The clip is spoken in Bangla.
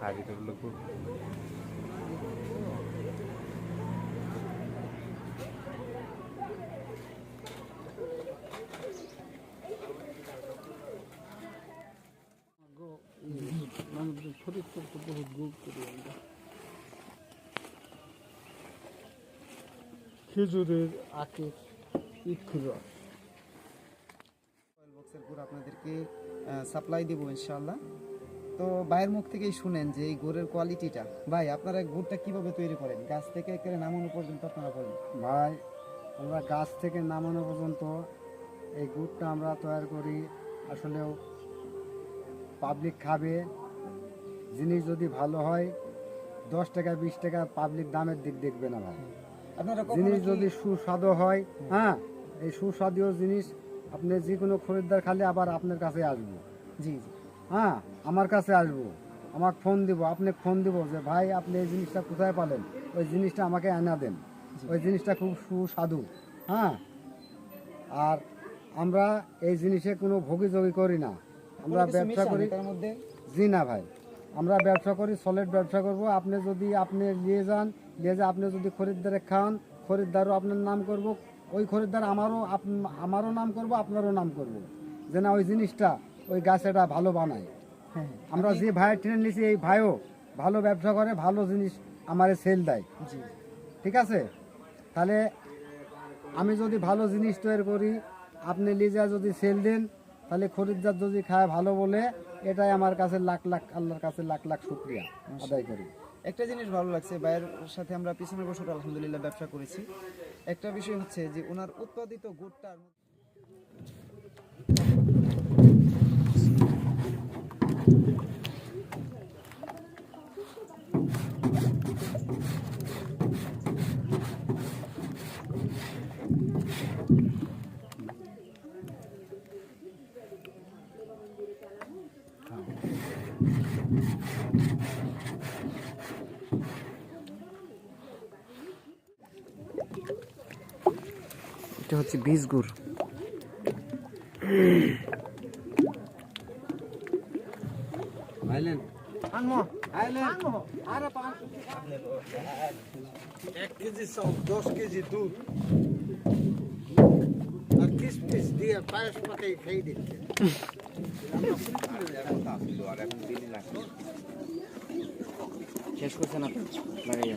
হাড়িটার লোক মানুষজন ফরিদপুর তো বহুত গুরুত্ব দিয়ে আমরা। খেজুরের আখের বক্সের গুড় আপনাদেরকে সাপ্লাই দেবো ইনশাল্লাহ তো ভাইয়ের মুখ থেকেই শুনেন যে এই গুড়ের কোয়ালিটিটা ভাই আপনারা গুড়টা কীভাবে তৈরি করেন? গাছ থেকে একেবারে নামানো পর্যন্ত আপনারা বলেন। ভাই আমরা গাছ থেকে নামানো পর্যন্ত এই গুড়টা আমরা তৈরি করি। আসলেও পাবলিক খাবে। জিনিস যদি ভালো হয় দশ টাকা বিশ টাকা পাবলিক দামের দিক দেখবে না ভাই। জিনিস যদি সুস্বাদু হয় হ্যাঁ এই সুস্বাদু জিনিস আপনি যে কোনো খরিদ্দার খালে আবার আপনার কাছে আসব। জি জি। হ্যাঁ আমার কাছে আসব আমাকে ফোন দিব আপনি ফোন দিব যে ভাই আপনি এই জিনিসটা কোথায় পালেন? ওই জিনিসটা আমাকে আনা দেন। ওই জিনিসটা খুব সুস্বাদু। হ্যাঁ আর আমরা এই জিনিসে কোনো ভোগিযোগী করি না। আমরা ব্যবসা করি। জি না ভাই। আমরা ব্যবসা করি সলিড ব্যবসা করব। আপনি যদি আপনি নিয়ে যান নিয়ে যে আপনি যদি খরিদ্দারে খান খরিদ্দারও আপনার নাম করব। ওই খরিদ্দার আমারও আমারও নাম করব আপনারও নাম করব। যে না ওই জিনিসটা ওই গাছেটা ভালো বানায়। হ্যাঁ। আমরা যে ভাইয়ের ট্রেন নিয়েছি এই ভাইও ভালো ব্যবসা করে ভালো জিনিস আমারে সেল দেয়। ঠিক আছে? তাহলে আমি যদি ভালো জিনিস তৈরি করি আপনি লিজা যদি সেল দেন তাহলে খরিদ্দার যদি খায় ভালো বলে, এটাই আমার কাছে লাখ লাখ, আল্লাহর কাছে লাখ লাখ শুক্রিয়া আদায় করি। একটা জিনিস ভালো লাগছে, ভাইয়ের সাথে আমরা পিছনে বছর আলহামদুলিল্লাহ ব্যবসা করেছি। একটা বিষয় হচ্ছে যে ওনার উৎপাদিত গুড়টার মধ্যে এটা হচ্ছে বীজ গুড়। এক কেজি চাউল দশ কেজি দুধ। আর কিসমিস দিয়ে পায়েস পাকাই খাই দিচ্ছে। শেষ করছেন আপনি? লাগাইয়া